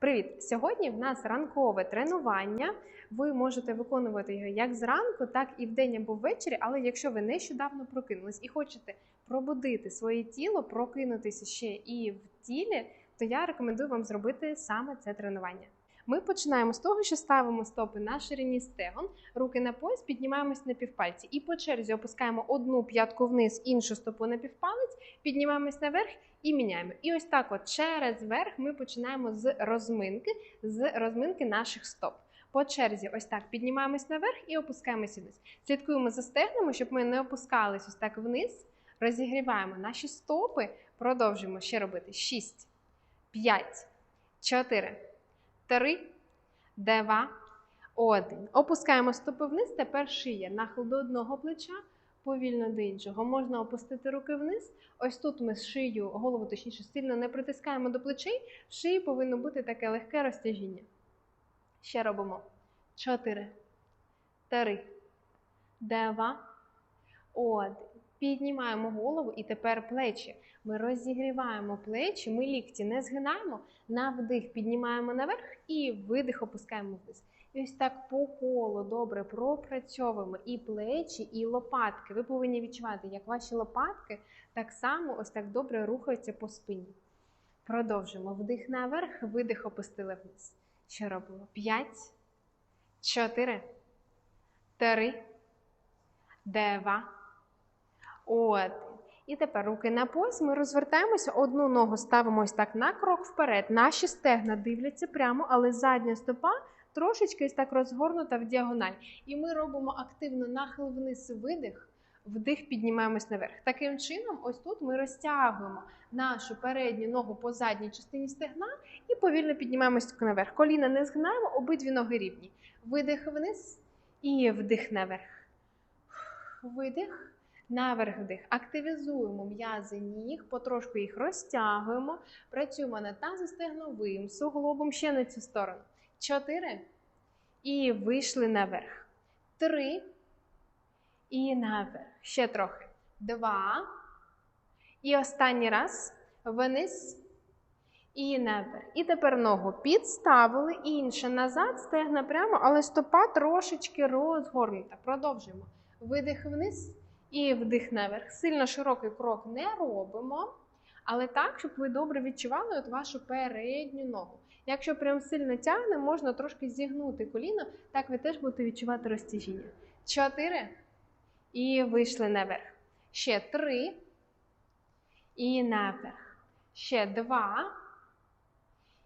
Привіт! Сьогодні в нас ранкове тренування. Ви можете виконувати його як зранку, так і вдень або ввечері. Але якщо ви нещодавно прокинулись і хочете пробудити своє тіло, прокинутися ще і в тілі, то я рекомендую вам зробити саме це тренування. Ми починаємо з того, що ставимо стопи на ширині стегон, руки на пояс, піднімаємось на півпальці і по черзі опускаємо одну п'ятку вниз, іншу стопу на півпалець, піднімаємось наверх і міняємо. І ось так, от через верх, ми починаємо з розминки, з розминки наших стоп. По черзі, ось так піднімаємось наверх і опускаємося вниз. Слідкуємо за стегнами, щоб ми не опускались ось так вниз. Розігріваємо наші стопи, продовжуємо ще робити 6, 5, 4, 3, 2, 1. Опускаємо стопи вниз, тепер шия. Нахил до одного плеча, повільно до іншого. Можна опустити руки вниз. Ось тут ми шию, голову точніше, сильно не притискаємо до плечей. В шиї повинно бути таке легке розтяжіння. Ще робимо. 4, 3, 2, 1. Піднімаємо голову і тепер плечі. Ми розігріваємо плечі, ми лікті не згинаємо. На вдих піднімаємо наверх і видих опускаємо вниз. І ось так по колу добре пропрацьовуємо і плечі, і лопатки. Ви повинні відчувати, як ваші лопатки так само ось так добре рухаються по спині. Продовжимо. Вдих наверх, видих опустили вниз. Що робимо? 5, 4, 3, 2, 1. І тепер руки на пояс. Ми розвертаємося, одну ногу ставимо ось так на крок вперед. Наші стегна дивляться прямо, але задня стопа трошечки ось так розгорнута в діагональ. І ми робимо активно нахил вниз видих, вдих, піднімаємось наверх. Таким чином, ось тут ми розтягуємо нашу передню ногу по задній частині стегна і повільно піднімаємось наверх. Коліна не згинаємо, обидві ноги рівні. Видих вниз і вдих наверх. Видих. Наверх вдих. Активізуємо м'язи ніг, потрошку їх розтягуємо. Працюємо над тазостегновим суглобом ще на цю сторону. Чотири. І вийшли наверх. Три. І наверх. Ще трохи. Два. І останній раз. Вниз. І наверх. І тепер ногу підставили. Інша назад. Стегна прямо, але стопа трошечки розгорнута. Продовжуємо. Видих вниз. І вдих наверх. Сильно широкий крок не робимо, але так, щоб ви добре відчували от вашу передню ногу. Якщо прям сильно тягне, можна трошки зігнути коліно, так ви теж будете відчувати розтяжіння. Чотири. І вийшли наверх. Ще три. І наверх. Ще два.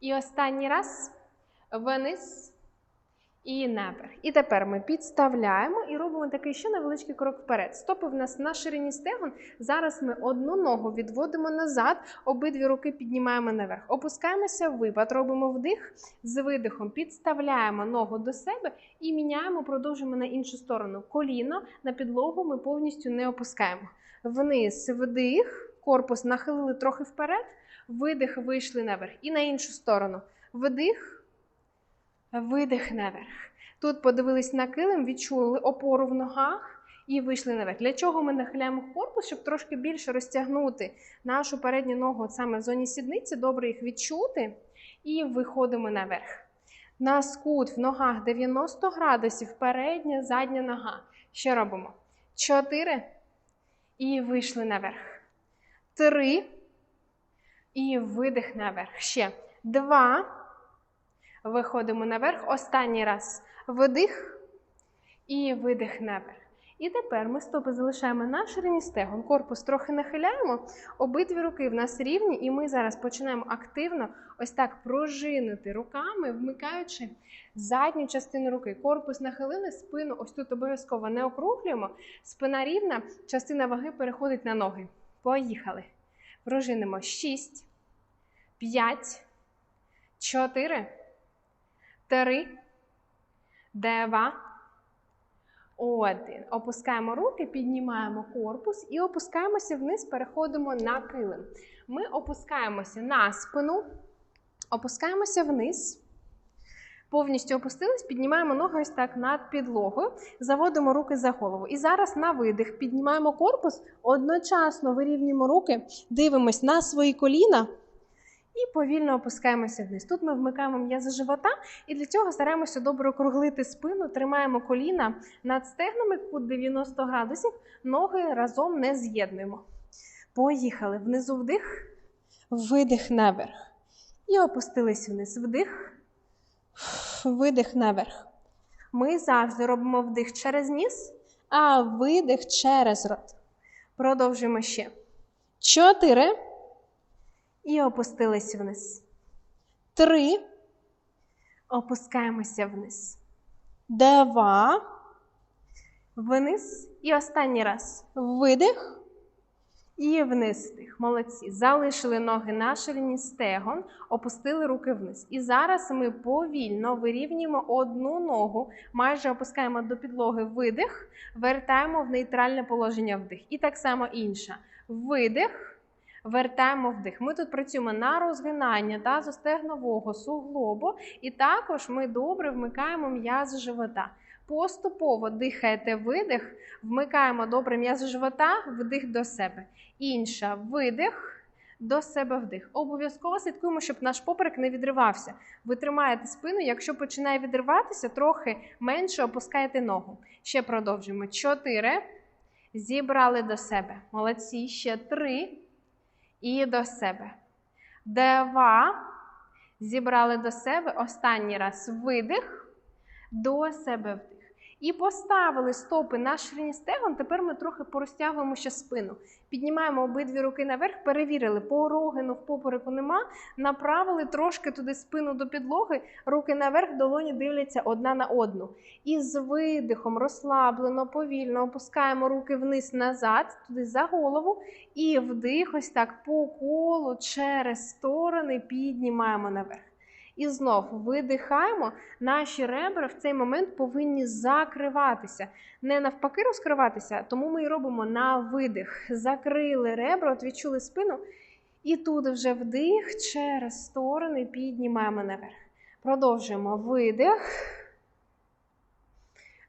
І останній раз. Вниз. І наверх. І тепер ми підставляємо і робимо такий ще невеличкий крок вперед. Стопи в нас на ширині стегон. Зараз ми одну ногу відводимо назад, обидві руки піднімаємо наверх. Опускаємося випад, робимо вдих, з видихом підставляємо ногу до себе і міняємо, продовжуємо на іншу сторону. Коліно на підлогу ми повністю не опускаємо. Вниз вдих, корпус нахилили трохи вперед, видих, вийшли наверх. І на іншу сторону. Вдих. Видих наверх. Тут подивились на килим, відчули опору в ногах і вийшли наверх. Для чого ми нахиляємо корпус, щоб трошки більше розтягнути нашу передню ногу саме в зоні сідниці, добре їх відчути. І виходимо наверх. На скут в ногах 90 градусів, передня, задня нога. Що робимо? Чотири. І вийшли наверх. Три. І видих наверх. Ще. Два. Виходимо наверх. Останній раз вдих і видих наверх. І тепер ми стопи залишаємо на ширині стегон, корпус трохи нахиляємо, обидві руки в нас рівні, і ми зараз починаємо активно ось так пружинити руками, вмикаючи задню частину руки. Корпус нахилили, спину ось тут обов'язково не округлюємо. Спина рівна, частина ваги переходить на ноги. Поїхали. Пружинимо 6, 5, 4. Три, два, один. Опускаємо руки, піднімаємо корпус і опускаємося вниз, переходимо на килим. Ми опускаємося на спину, опускаємося вниз. Повністю опустились, піднімаємо ноги ось так над підлогою, заводимо руки за голову. І зараз на видих піднімаємо корпус, одночасно вирівнюємо руки, дивимось на свої коліна І повільно опускаємося вниз. Тут ми вмикаємо м'язи живота, і для цього стараємося добре округлити спину, тримаємо коліна над стегнами, кут 90 градусів, ноги разом не з'єднуємо. Поїхали. Внизу вдих, видих наверх. І опустились вниз. Вдих, видих наверх. Ми завжди робимо вдих через ніс, а видих через рот. Продовжуємо ще. Чотири. І опустились вниз. Три. Опускаємося вниз. Два. Вниз. І останній раз. Видих. І вниз вдих. Молодці. Залишили ноги на ширині стегон, опустили руки вниз. І зараз ми повільно вирівнюємо одну ногу, майже опускаємо до підлоги видих, вертаємо в нейтральне положення вдих. І так само інша. Видих. Вертаємо вдих. Ми тут працюємо на розгинання тазостегнового суглобу, і також ми добре вмикаємо м'язи живота. Поступово дихаєте видих, вмикаємо добре м'язи живота, вдих до себе. Інша видих, до себе вдих. Обов'язково слідкуємо, щоб наш поперек не відривався. Ви тримаєте спину, якщо починає відриватися, трохи менше опускаєте ногу. Ще продовжуємо. Чотири. Зібрали до себе. Молодці. Ще три. І до себе. Дева Зібрали до себе. Останній раз видих. До себе вдих. І поставили стопи на ширині стегон. Тепер ми трохи порозтягуємо ще спину. Піднімаємо обидві руки наверх, перевірили, порогину в попереку нема. Направили трошки туди спину до підлоги, руки наверх, долоні дивляться одна на одну. І з видихом розслаблено, повільно опускаємо руки вниз назад, туди за голову. І вдих, ось так по колу через сторони піднімаємо наверх. І знов видихаємо, наші ребра в цей момент повинні закриватися. Не навпаки розкриватися, тому ми і робимо на видих. Закрили ребра, от відчули спину. І тут вже вдих через сторони піднімаємо наверх. Продовжуємо видих.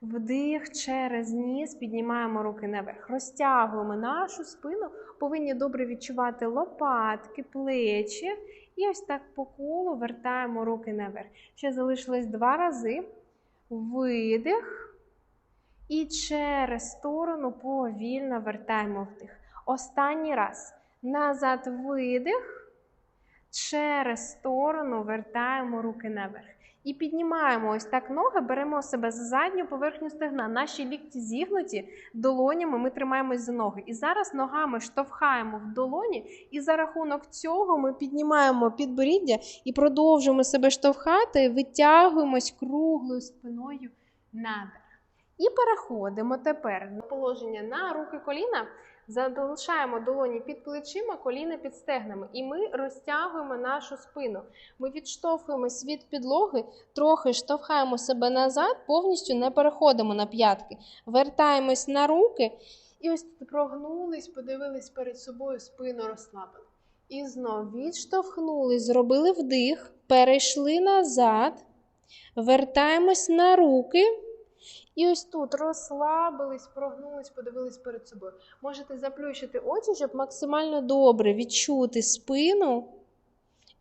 Вдих через ніс, піднімаємо руки наверх. Розтягуємо нашу спину, повинні добре відчувати лопатки, плечі. І ось так по колу вертаємо руки наверх. Ще залишилось два рази. Видих. І через сторону повільно вертаємо вдих. Останній раз. Назад видих. Через сторону вертаємо руки наверх. І піднімаємо ось так ноги, беремо себе за задню поверхню стегна. Наші лікті зігнуті, долонями ми тримаємось за ноги. І зараз ногами штовхаємо в долоні, і за рахунок цього ми піднімаємо підборіддя і продовжуємо себе штовхати, витягуємось круглою спиною наверх. І переходимо тепер на положення на руки коліна. Залишаємо долоні під плечима, коліна під стегнами. І ми розтягуємо нашу спину. Ми відштовхуємось від підлоги, трохи штовхаємо себе назад, повністю не переходимо на п'ятки. Вертаємось на руки. І ось тут прогнулись, подивились перед собою, спину розслабили. І знов відштовхнулись, зробили вдих, перейшли назад, вертаємось на руки. І ось тут розслабились, прогнулись, подивились перед собою. Можете заплющити очі, щоб максимально добре відчути спину,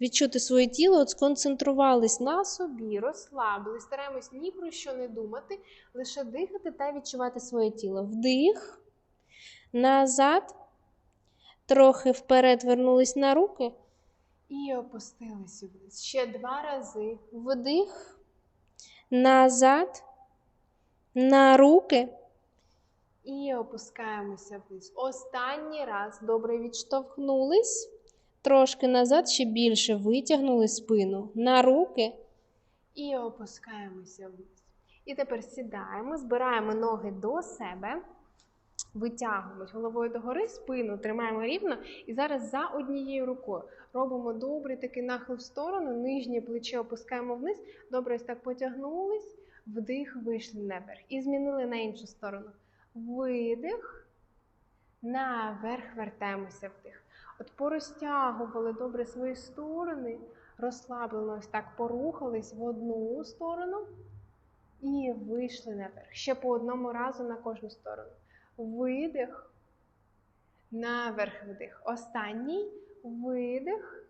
відчути своє тіло, от сконцентрувались на собі, розслабились, стараємось ні про що не думати, лише дихати та відчувати своє тіло. Вдих, назад, трохи вперед вернулись на руки і опустилися вниз. Ще два рази. Вдих, назад на руки і опускаємося вниз. Останній раз добре відштовхнулись. Трошки назад, ще більше витягнули спину на руки і опускаємося вниз. І тепер сідаємо, збираємо ноги до себе, витягуємось головою догори, спину тримаємо рівно. І зараз за однією рукою робимо добрий такий нахил в сторону, нижнє плече опускаємо вниз. Добре, ось так потягнулись. Вдих, вийшли наверх. І змінили на іншу сторону. Видих, наверх вертаємося вдих. От порозтягували добре свої сторони, розслаблено ось так порухались в одну сторону і вийшли наверх. Ще по одному разу на кожну сторону. Видих, наверх вдих. Останній видих,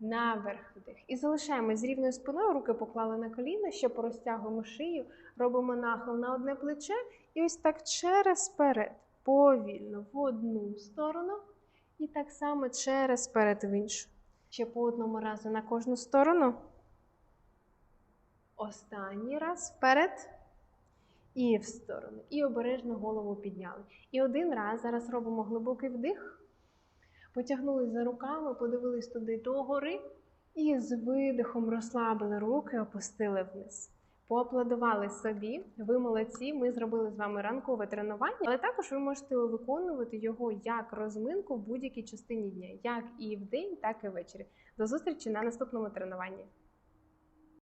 Наверх вдих. І залишаємось з рівною спиною, руки поклали на коліна, ще порозтягуємо шию, робимо нахил на одне плече і ось так через перед, повільно в одну сторону, і так само через перед в іншу. Ще по одному разу на кожну сторону. Останній раз вперед і в сторону. І обережно голову підняли. І один раз зараз робимо глибокий вдих. Потягнулись за руками, подивились туди догори. І з видихом розслабили руки, опустили вниз. Поаплодували собі. Ви молодці. Ми зробили з вами ранкове тренування, але також ви можете виконувати його як розминку в будь-якій частині дня, як і вдень, так і ввечері. До зустрічі на наступному тренуванні.